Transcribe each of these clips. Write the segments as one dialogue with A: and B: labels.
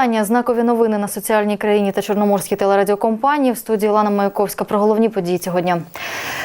A: Вітання. Знакові новини на соціальній країні та Чорноморській телерадіокомпанії. В студії Лана Маяковська про головні події цього дня.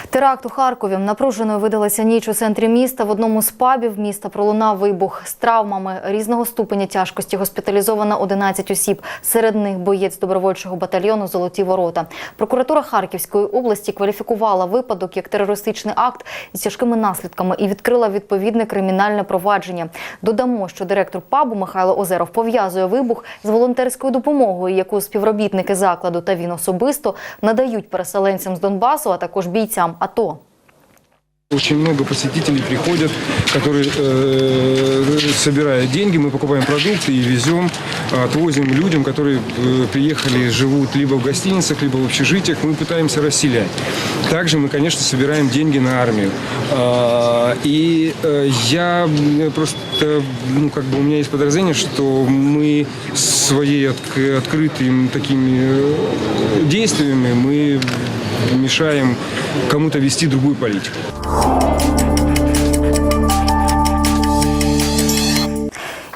A: Теракт у Харкові. Напруженою видалася ніч у центрі міста. В одному з пабів міста пролунав вибух з травмами різного ступеня тяжкості. Госпіталізовано 11 осіб. Серед них боєць добровольчого батальйону Золоті ворота. Прокуратура Харківської області кваліфікувала випадок як терористичний акт із тяжкими наслідками і відкрила відповідне кримінальне провадження. Додамо, що директор пабу Михайло Озеров пов'язує вибух з волонтерською допомогою, яку співробітники закладу та він особисто надають переселенцям з Донбасу, а також бійцям АТО.
B: Очень много посетителей приходят, которые э, собирают деньги, мы покупаем продукты и везем, отвозим людям, которые э, приехали, живут либо в гостиницах, либо в общежитиях, мы пытаемся расселять. Также мы, конечно, собираем деньги на армию. А, И э, я э, просто, ну, как бы у меня есть подозрение, что мы своей отк- открытыми такими э, действиями мы мешаем кому-то вести другую политику.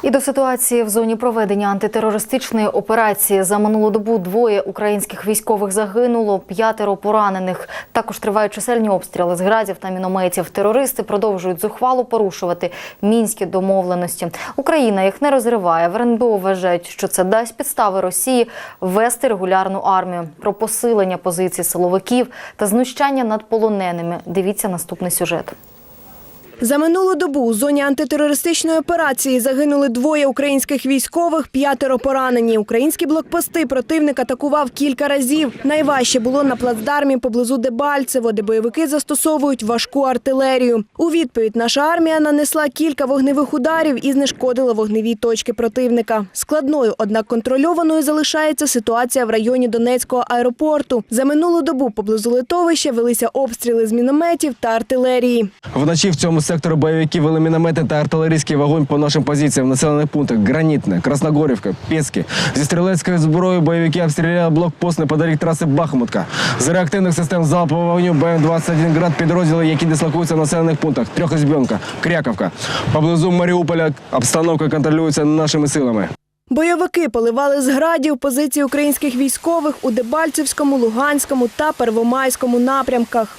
A: І до ситуації в зоні проведення антитерористичної операції за минулу добу двоє українських військових загинуло, п'ятеро поранених. Також тривають чисельні обстріли з градів та мінометів. Терористи продовжують зухвало порушувати мінські домовленості. Україна їх не розриває. В РНБО вважають, що це дасть підстави Росії ввести регулярну армію. Про посилення позицій силовиків та знущання над полоненими. Дивіться наступний сюжет.
C: За минулу добу у зоні антитерористичної операції загинули двоє українських військових, п'ятеро поранені. Українські блокпости противник атакував кілька разів. Найважче було на плацдармі поблизу Дебальцево, де бойовики застосовують важку артилерію. У відповідь наша армія нанесла кілька вогневих ударів і знешкодила вогневі точки противника. Складною, однак контрольованою залишається ситуація в районі Донецького аеропорту. За минулу добу поблизу литовища велися обстріли з мінометів та артилерії.
D: Вночі в цьому секторі бойовики вели міномети та артилерійський вогонь по нашим позиціям в населених пунктах Гранітне, Красногорівка, Пєцьке. Зі стрілецької зброї бойовики обстріляли блокпост неподалік траси Бахмутка. З реактивних систем залпового вогню БМ-21 «Град» підрозділи, які дислокуються в населених пунктах Трьохізбьонка, Кряковка. Поблизу Маріуполя обстановка контролюється нашими силами.
C: Бойовики поливали з градів позиції українських військових у Дебальцевському, Луганському та Первомайському напрямках.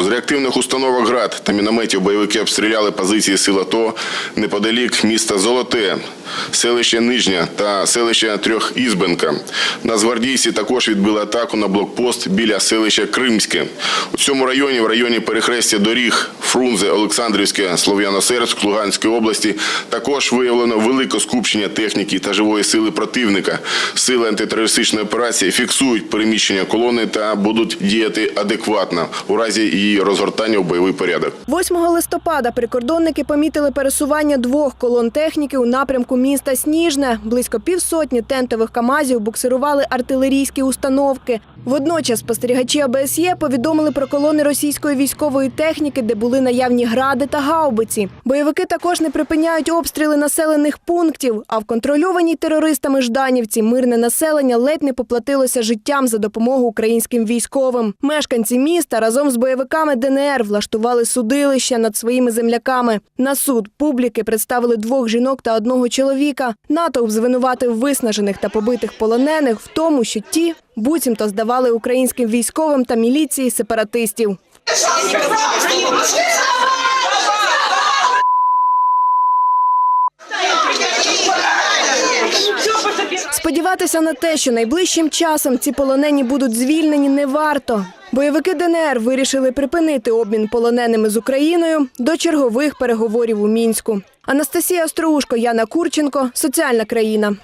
E: З реактивних установок ГРАД та мінометів бойовики обстріляли позиції сил АТО неподалік міста Золоте, селище Нижня та селище Трьохізбенка. Нацгвардійці також відбили атаку на блокпост біля селища Кримське. У цьому районі, в районі перехрестя доріг Фрунзе, Олександрівське, Слов'яно-Серськ Луганської області, також виявлено велике скупчення техніки та живої сили противника. Сили антитерористичної операції фіксують переміщення колони та будуть діяти адекватно у разі її розгортання в бойовий порядок.
C: 8 листопада прикордонники помітили пересування двох колон техніки у напрямку міста Сніжне. Близько півсотні тентових камазів буксирували артилерійські установки. Водночас спостерігачі ОБСЄ повідомили про колони російської військової техніки, де були наявні гради та гаубиці. Бойовики також не припиняють обстріли населених пунктів. А в контрольованій терористами Жданівці мирне населення ледь не поплатилося життям за допомогу українським військовим. Мешканці міста разом з бойовиками ДНР влаштували судилище над своїми земляками. На суд публіки представили двох жінок та одного чоловіка. Натовп звинуватив виснажених та побитих полонених в тому, що ті буцімто здавали українським військовим та міліції сепаратистів. Сподіватися на те, що найближчим часом ці полонені будуть звільнені, не варто. Бойовики ДНР вирішили припинити обмін полоненими з Україною до чергових переговорів у мінську. Анастасія Остроушко, Яна Курченко, соціальна країна.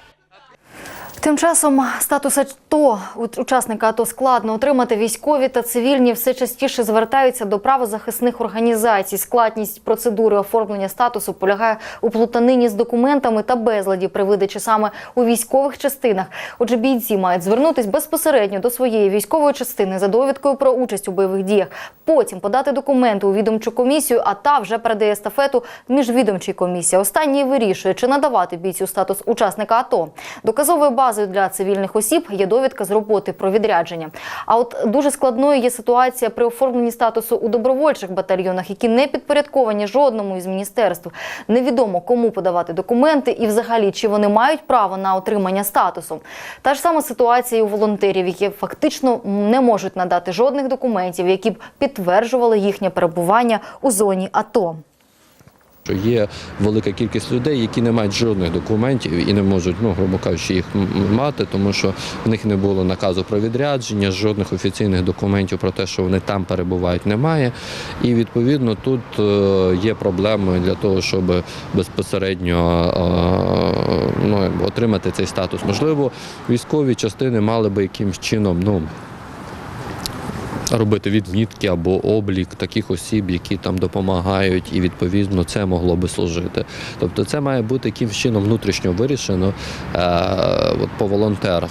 A: Тим часом статус АТО учасника АТО складно отримати. Військові та цивільні все частіше звертаються до правозахисних організацій. Складність процедури оформлення статусу полягає у плутанині з документами та безладі при видачі саме у військових частинах. Отже, бійці мають звернутись безпосередньо до своєї військової частини за довідкою про участь у бойових діях. Потім подати документи у відомчу комісію, а та вже передає естафету міжвідомчій комісії. Останній вирішує, чи надавати бійцю статус учасника АТО. Доказової бази базою для цивільних осіб є довідка з роботи про відрядження. А от дуже складною є ситуація при оформленні статусу у добровольчих батальйонах, які не підпорядковані жодному із міністерств. Невідомо кому подавати документи і взагалі чи вони мають право на отримання статусу. Та ж сама ситуація і у волонтерів, які фактично не можуть надати жодних документів, які б підтверджували їхнє перебування у зоні АТО.
F: Що є велика кількість людей, які не мають жодних документів і не можуть, ну грубо кажучи, їх мати, тому що в них не було наказу про відрядження, жодних офіційних документів про те, що вони там перебувають, немає. І відповідно тут е, є проблеми для того, щоб безпосередньо е, ну, отримати цей статус. Можливо, військові частини мали би якимось чином, ну робити відмітки або облік таких осіб, які там допомагають, і відповідно це могло би служити. Тобто це має бути якимсь чином внутрішньо вирішено е, от по волонтерах.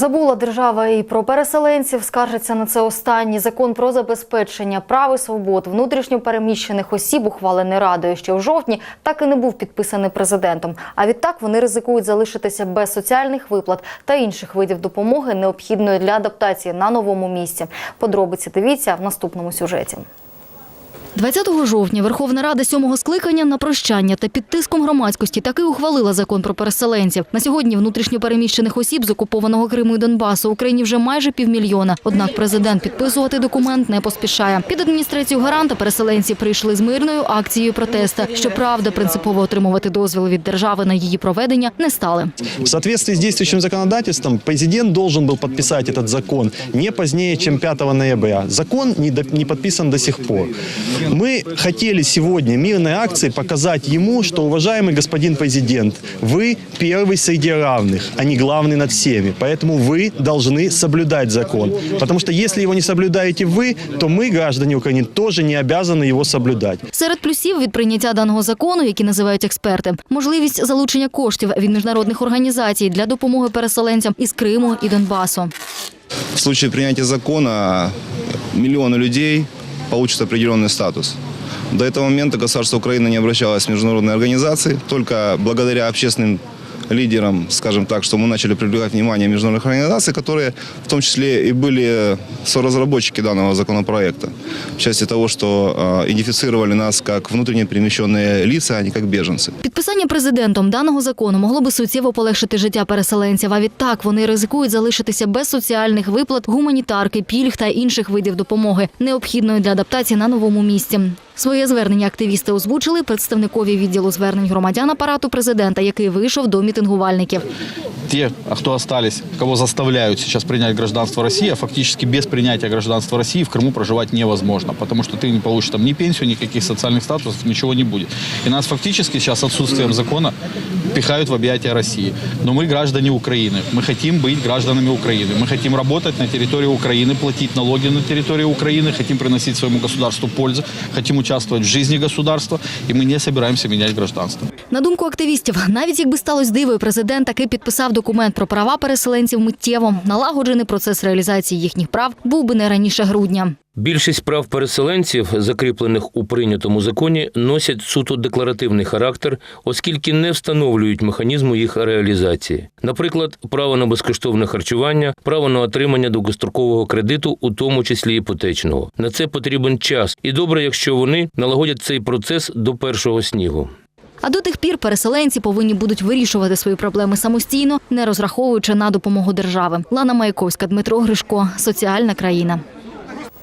A: Забула держава і про переселенців. Скаржиться на це останній закон про забезпечення прав і свобод внутрішньо переміщених осіб, ухвалений радою ще в жовтні, так і не був підписаний президентом. А відтак вони ризикують залишитися без соціальних виплат та інших видів допомоги, необхідної для адаптації на новому місці. Подробиці дивіться в наступному сюжеті. 20 жовтня Верховна Рада сьомого скликання на прощання та під тиском громадськості таки ухвалила закон про переселенців. На сьогодні внутрішньо переміщених осіб з окупованого Криму і Донбасу в Україні вже майже півмільйона. Однак президент підписувати документ не поспішає. Під адміністрацію гаранта переселенці прийшли з мирною акцією протеста. Щоправда, принципово отримувати дозвіл від держави на її проведення не стали.
G: В соответствии с действующим законодательством президент должен был подписать этот закон не позднее, чем 5 ноября. Закон не, подписан до сих пор. Мы хотели сегодня мирной акцией показать ему, что, уважаемый господин президент, вы первый среди равных, а не главный над всеми. Поэтому вы должны соблюдать закон. Потому что если его не соблюдаете вы, то мы, граждане Украины, тоже не обязаны его соблюдать.
A: Серед плюсів від прийняття даного закону, які називають експерти, можливість залучення коштів від міжнародних організацій для допомоги переселенцям із Криму і Донбасу.
H: В случае принятия закона миллионы людей получат определенный статус. До этого момента государство Украины не обращалось в международные организации. Только благодаря общественным лидерам, скажем так, что мы начали привлекать внимание международных организаций, которые в том числе и были соразработчики данного законопроекта. В части того, что э, идентифицировали нас как внутренне перемещенные лица, а не как беженцы.
A: Підписання президентом даного закону могло би суттєво полегшити життя переселенців. А відтак вони ризикують залишитися без соціальних виплат, гуманітарки, пільг та інших видів допомоги, необхідної для адаптації на новому місці. Своє звернення активісти озвучили представникові відділу звернень громадян апарату президента, який вийшов до мітингувальників.
I: те, а кто остались, кого заставляют сейчас принять гражданство России, а фактически без принятия гражданства России в Крыму проживать невозможно, потому что ты не получишь там ни пенсию, никаких социальных статусов, ничего не будет. И нас фактически сейчас отсутствием закона пихают в объятия России. Но мы граждане Украины, мы хотим быть гражданами Украины, мы хотим работать на территории Украины, платить налоги на территории Украины, хотим приносить своему государству пользу, хотим участвовать в жизни государства, и мы не собираемся менять гражданство.
A: На думку активістів, навіть якби сталося диво, і президент таки підписав документ про права переселенців миттєво, налагоджений процес реалізації їхніх прав був би не раніше грудня.
J: Більшість прав переселенців, закріплених у прийнятому законі, носять суто декларативний характер, оскільки не встановлюють механізму їх реалізації. Наприклад, право на безкоштовне харчування, право на отримання довгострокового кредиту, у тому числі іпотечного. На це потрібен час, і добре, якщо вони налагодять цей процес до першого снігу.
A: А до тих пір переселенці повинні будуть вирішувати свої проблеми самостійно, не розраховуючи на допомогу держави. Лана Маяковська, Дмитро Гришко, соціальна країна.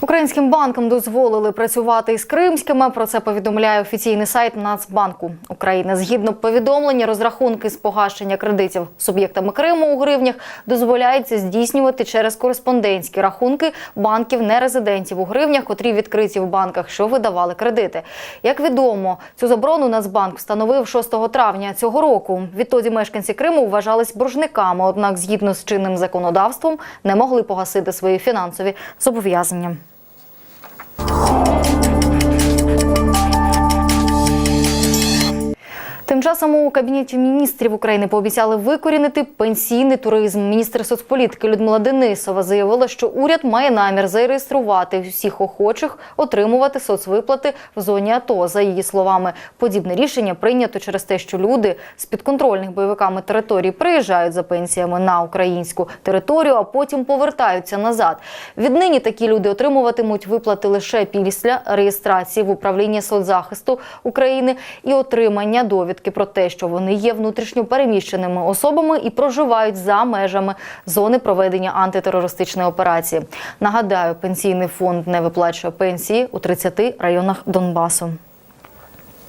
A: Українським банкам дозволили працювати із кримськими. Про це повідомляє офіційний сайт Нацбанку України. Згідно повідомлення, розрахунки з погашення кредитів суб'єктами Криму у гривнях дозволяється здійснювати через кореспондентські рахунки банків нерезидентів у гривнях, котрі відкриті в банках, що видавали кредити. Як відомо, цю заборону Нацбанк встановив 6 травня цього року. Відтоді мешканці Криму вважались боржниками, однак, згідно з чинним законодавством, не могли погасити свої фінансові зобов'язання. Thank you. Тим часом у кабінеті міністрів України пообіцяли викорінити пенсійний туризм. Міністр соцполітики Людмила Денисова заявила, що уряд має намір зареєструвати всіх охочих отримувати соцвиплати в зоні АТО. За її словами, подібне рішення прийнято через те, що люди з підконтрольних бойовиками територій приїжджають за пенсіями на українську територію, а потім повертаються назад. Віднині такі люди отримуватимуть виплати лише після реєстрації в управлінні соцзахисту України і отримання довідки про те, що вони є внутрішньо переміщеними особами і проживають за межами зони проведення антитерористичної операції. Нагадаю, пенсійний фонд не виплачує пенсії у 30 районах Донбасу.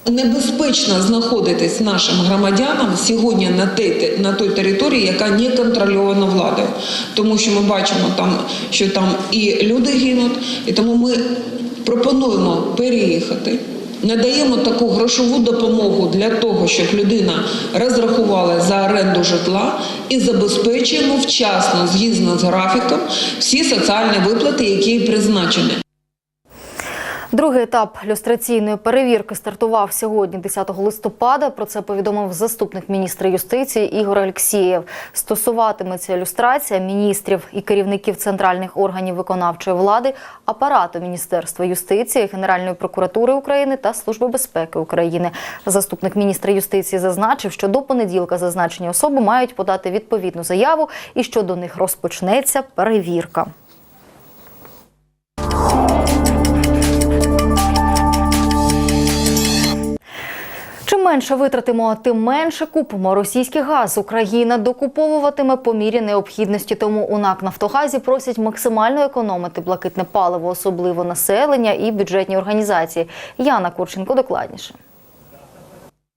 K: Небезпечно знаходитись нашим громадянам сьогодні на той, на той території, яка не контрольована владою, тому що ми бачимо там, що там і люди гинуть, і тому ми пропонуємо переїхати. Надаємо таку грошову допомогу для того, щоб людина розрахувала за оренду житла і забезпечуємо вчасно, згідно з графіком, всі соціальні виплати, які призначені.
A: Другий етап люстраційної перевірки стартував сьогодні, 10 листопада. Про це повідомив заступник міністра юстиції Ігор Алексєєв. Стосуватиметься люстрація міністрів і керівників центральних органів виконавчої влади, апарату Міністерства юстиції, Генеральної прокуратури України та Служби безпеки України. Заступник міністра юстиції зазначив, що до понеділка зазначені особи мають подати відповідну заяву і що до них розпочнеться перевірка. Менше витратимо, тим менше купимо російський газ. Україна докуповуватиме по мірі необхідності. Тому у НАК Нафтогазі просять максимально економити блакитне паливо, особливо населення і бюджетні організації. Яна Курченко докладніше.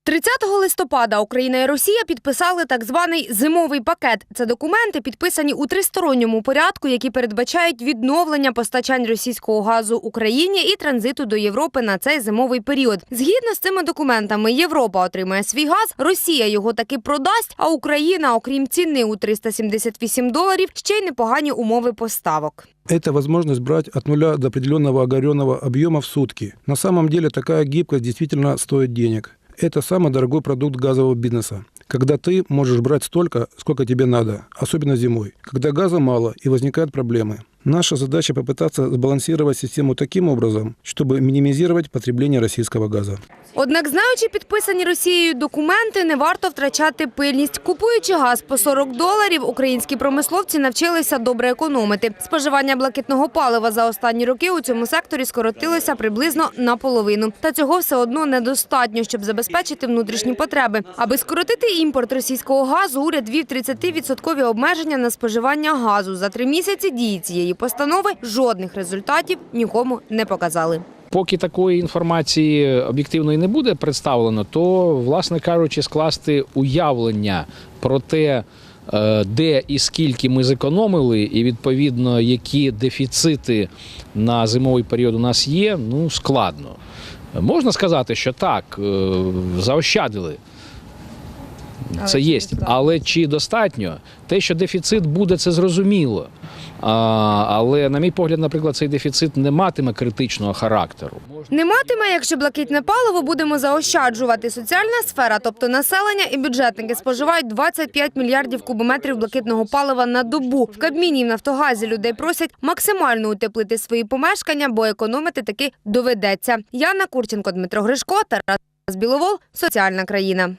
L: 30 листопада Україна і Росія підписали так званий зимовий пакет. Це документи, підписані у тристоронньому порядку, які передбачають відновлення постачань російського газу Україні і транзиту до Європи на цей зимовий період. Згідно з цими документами, Європа отримає свій газ, Росія його таки продасть. А Україна, окрім ціни у 378 доларів, ще й непогані умови поставок.
M: Это возможность брать от нуля до определенного оговоренного объема в сутки. На самом деле такая гибкость действительно стоит денег. Это самый дорогой продукт газового бизнеса. Когда ты можешь брать столько, сколько тебе надо, особенно зимой, когда газа мало и возникают проблемы. Наша задача попытаться сбалансировать систему таким образом, чтобы минимизировать потребление российского газа.
L: Однак, знаючи підписані Росією документи, не варто втрачати пильність. Купуючи газ по 40 доларів, українські промисловці навчилися добре економити. Споживання блакитного палива за останні роки у цьому секторі скоротилося приблизно наполовину. Та цього все одно недостатньо, щоб забезпечити внутрішні потреби. Аби скоротити імпорт російського газу, уряд вів 30-відсоткові обмеження на споживання газу. За три місяці дії цієї постанови жодних результатів нікому не показали.
N: Поки такої інформації об'єктивної не буде представлено, то, власне кажучи, скласти уявлення про те, е, де і скільки ми зекономили, і відповідно які дефіцити на зимовий період у нас є, ну складно. Можна сказати, що так, е, заощадили. Це є, але чи достатньо? Те, що дефіцит буде, це зрозуміло. А, але, на мій погляд, наприклад, цей дефіцит не матиме критичного характеру.
L: Не матиме, якщо блакитне паливо будемо заощаджувати. Соціальна сфера, тобто населення і бюджетники, споживають 25 мільярдів кубометрів блакитного палива на добу. В Кабміні і в Нафтогазі людей просять максимально утеплити свої помешкання, бо економити таки доведеться. Яна Курченко, Дмитро Гришко, Тарас Біловол, Соціальна країна.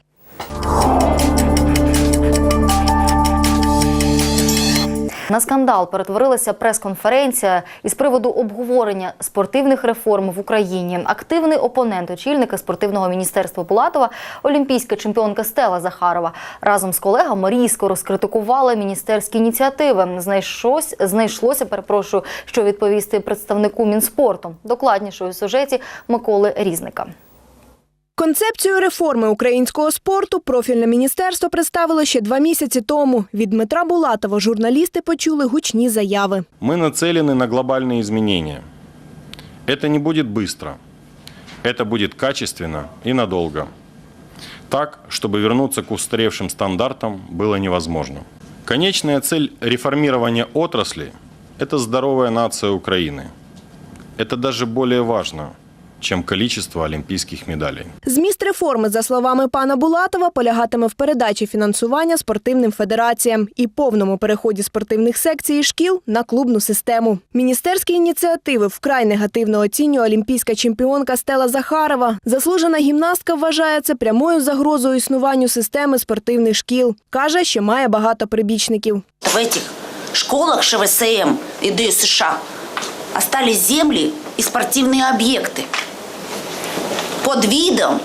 A: На скандал перетворилася прес-конференція із приводу обговорення спортивних реформ в Україні. Активний опонент очільника спортивного міністерства Булатова, олімпійська чемпіонка Стела Захарова, разом з колегами різко розкритикувала міністерські ініціативи. Знайшлось, знайшлося, перепрошую, що відповісти представнику Мінспорту. Докладніше у сюжеті Миколи Різника.
C: Концепцію реформи українського спорту профільне міністерство представило ще два місяці тому. Від Дмитра Булатова журналісти почули гучні заяви.
O: Мы нацелены на глобальные изменения. Это не будет быстро. Это будет качественно и надолго. Так, чтобы вернуться к устаревшим стандартам было невозможно. Конечная цель реформирования отрасли – это здоровая нация Украины. Это даже более важно, чем количество олимпийских медалей.
C: Зміст реформи, за словами пана Булатова, полягатиме в передачі фінансування спортивним федераціям і повному переході спортивних секцій і шкіл на клубну систему. Міністерські ініціативи вкрай негативно оцінює олімпійська чемпіонка Стела Захарова. Заслужена гімнастка вважає це прямою загрозою існуванню системи спортивних шкіл. каже, що має багато прибічників.
P: В этих школах ШВСМ и ДЮСШ остались земли и спортивные объекты под видом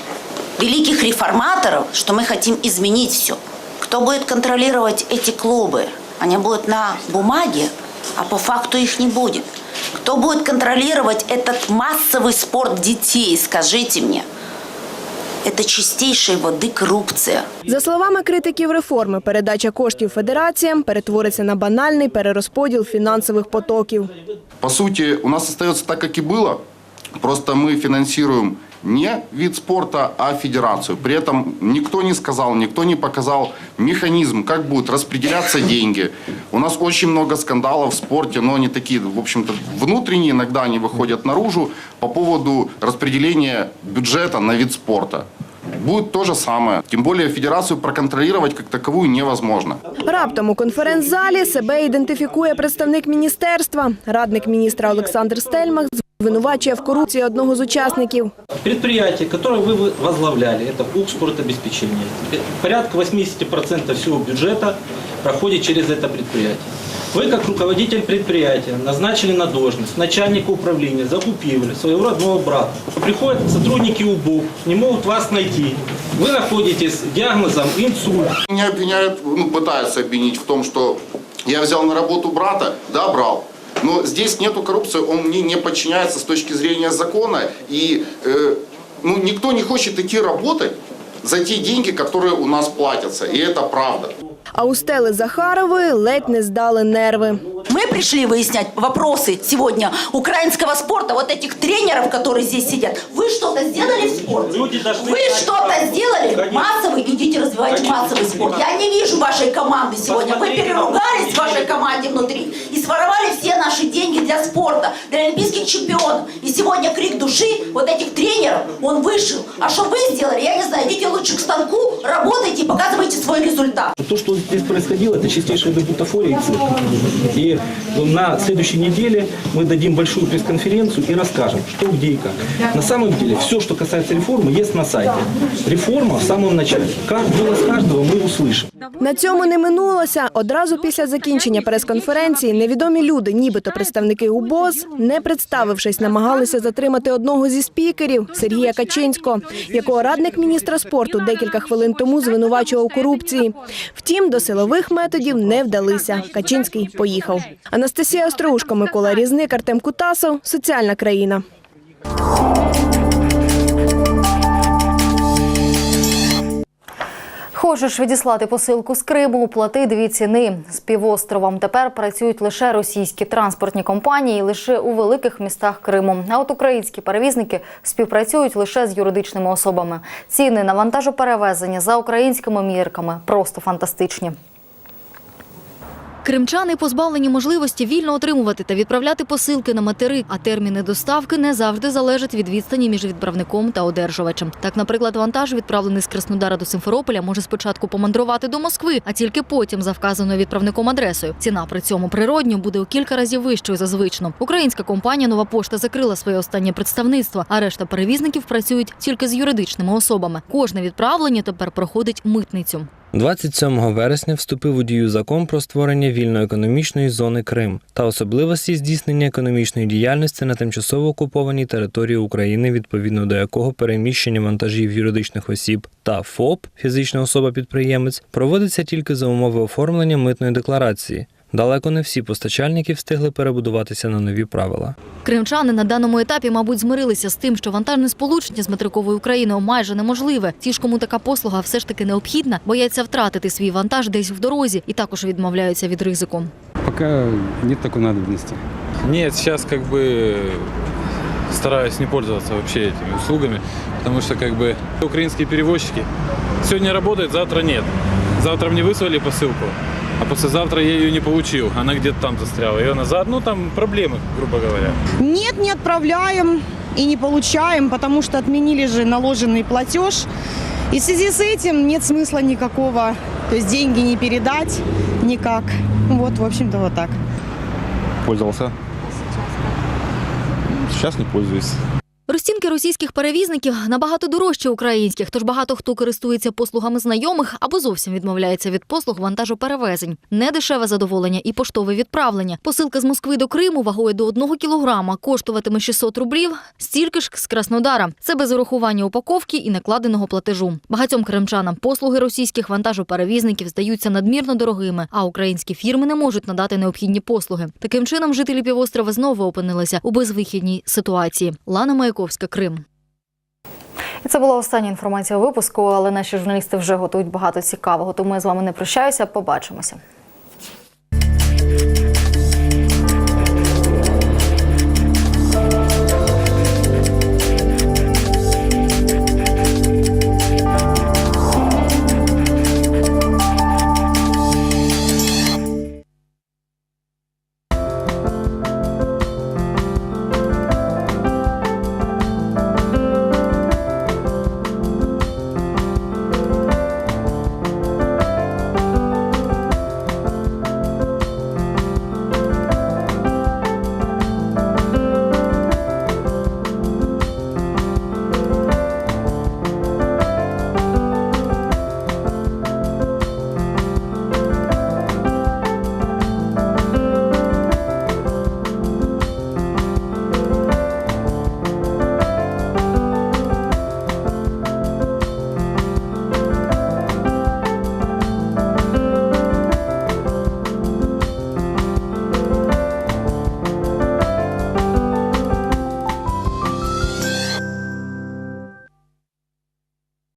P: великих реформаторов, что мы хотим изменить все. Кто будет контролировать эти клубы? Они будут на бумаге, а по факту их не будет. Кто будет контролировать этот массовый спорт детей, скажите мне? Это чистейшей воды коррупция.
C: За словами критиків реформи, передача коштів федераціям перетвориться на банальний перерозподіл фінансових потоків.
Q: По сути, у нас остается так, как и было. Просто мы финансируем не вид спорта, а федерацию. При этом никто не сказал, никто не показал механизм, как будут распределяться деньги. У нас очень много скандалов в спорте, но они такие, в общем-то, внутренние, иногда они выходят наружу по поводу распределения бюджета на вид спорта. Будет то же самое. Тем более федерацию проконтролировать как таковую невозможно.
C: Раптом у конференц-залі себе ідентифікує представник міністерства. Радник міністра Олександр Стельмах звинувачує в корупції одного з учасників.
R: Предприятие, которое вы возглавляли, это Укрспортобеспечение. Порядка 80% всего бюджета проходит через это предприятие. Вы, как руководитель предприятия, назначили на должность начальника управления, закупили своего родного брата. Приходят сотрудники УБУ, не могут вас найти. Вы находитесь с диагнозом инсульт.
Q: Меня обвиняют, ну, пытаются обвинить в том, что я взял на работу брата, да, брал. Но здесь нету коррупции, он мне не подчиняется с точки зрения закона. И э, ну, никто не хочет идти работать за те деньги, которые у нас платятся. И это правда.
C: А у Стели Захарової ледь не здали нерви.
P: Мы пришли выяснять вопросы сегодня украинского спорта, вот этих тренеров, которые здесь сидят. Вы что-то сделали в спорте? Вы что-то сделали? Массовый, идите развивайте массовый спорт. Я не вижу вашей команды сегодня. Вы переругались в вашей команде внутри и своровали все наши деньги для спорта, для олимпийских чемпионов. И сегодня крик души вот этих тренеров, он вышел. А что вы сделали? Я не знаю, идите лучше к станку, работайте и показывайте свой результат.
R: То, что здесь происходило, это чистейшая бутафория и цирк. И на следующей неделе мы дадим большую пресс-конференцию и расскажем, что, где и как. На самом деле, все, что касается реформы, есть на сайте. Реформа в самом начале. Как голос каждого мы услышим.
C: На цьому не минулося. Одразу після закінчення прес-конференції невідомі люди, нібито представники УБОЗ, не представившись, намагалися затримати одного зі спікерів Сергія Качинського, якого радник міністра спорту декілька хвилин тому звинувачував корупції. Втім, до силових методів не вдалися. Качинський поїхав. Анастасія Остроушко, Микола Різник, Артем Кутасов. Соціальна країна.
A: Хочеш відіслати посилку з Криму, плати дві ціни. З півостровом тепер працюють лише російські транспортні компанії, лише у великих містах Криму. А от українські перевізники співпрацюють лише з юридичними особами. Ціни на вантажоперевезення за українськими мірками просто фантастичні.
S: Кримчани позбавлені можливості вільно отримувати та відправляти посилки на материк, а терміни доставки не завжди залежать від відстані між відправником та одержувачем. Так, наприклад, вантаж, відправлений з Краснодара до Симферополя, може спочатку помандрувати до Москви, а тільки потім за вказаною відправником адресою. Ціна при цьому природньо буде у кілька разів вищою за звично. Українська компанія Нова пошта закрила своє останнє представництво, а решта перевізників працюють тільки з юридичними особами. Кожне відправлення тепер проходить митницю.
T: 27 вересня вступив у дію закон про створення вільної економічної зони Крим та особливості здійснення економічної діяльності на тимчасово окупованій території України, відповідно до якого переміщення вантажів юридичних осіб та ФОП фізична особа-підприємець проводиться тільки за умови оформлення митної декларації. Далеко не всі постачальники встигли перебудуватися на нові правила.
S: Кримчани на даному етапі, мабуть, змирилися з тим, що вантажне сполучення з материковою Україною майже неможливе. Ті ж, кому така послуга все ж таки необхідна, бояться втратити свій вантаж десь в дорозі і також відмовляються від ризику.
U: Пока нет такой надобности.
V: Нет, сейчас как бы стараюсь не пользоваться вообще этими услугами, потому что как бы украинские перевозчики сегодня работают, завтра нет. Завтра мне выслали посылку, А послезавтра я ее не получил. Она где-то там застряла. Ее назад, ну там проблемы, грубо говоря.
W: Нет, не отправляем.
X: и не получаем, потому что отменили же наложенный платеж. И в связи с этим нет смысла никакого, то есть деньги не передать никак. Вот, в общем-то, вот так.
U: Пользовался. Сейчас не пользуюсь.
A: Російських перевізників набагато дорожчі українських, тож багато хто користується послугами знайомих або зовсім відмовляється від послуг вантажоперевезень. Недешеве задоволення і поштове відправлення. Посилка з Москви до Криму вагою до 1 кілограма коштуватиме 600 рублів, стільки ж з Краснодара. Це без урахування упаковки і накладеного платежу. Багатьом кримчанам послуги російських вантажоперевізників здаються надмірно дорогими, а українські фірми не можуть надати необхідні послуги. Таким чином, жителі півострова знову опинилися у безвихідній ситуації. Лана Маяковська, Крим.
Y: І це була остання інформація випуску, але наші журналісти вже готують багато цікавого. Тому я з вами не прощаюся. Побачимося.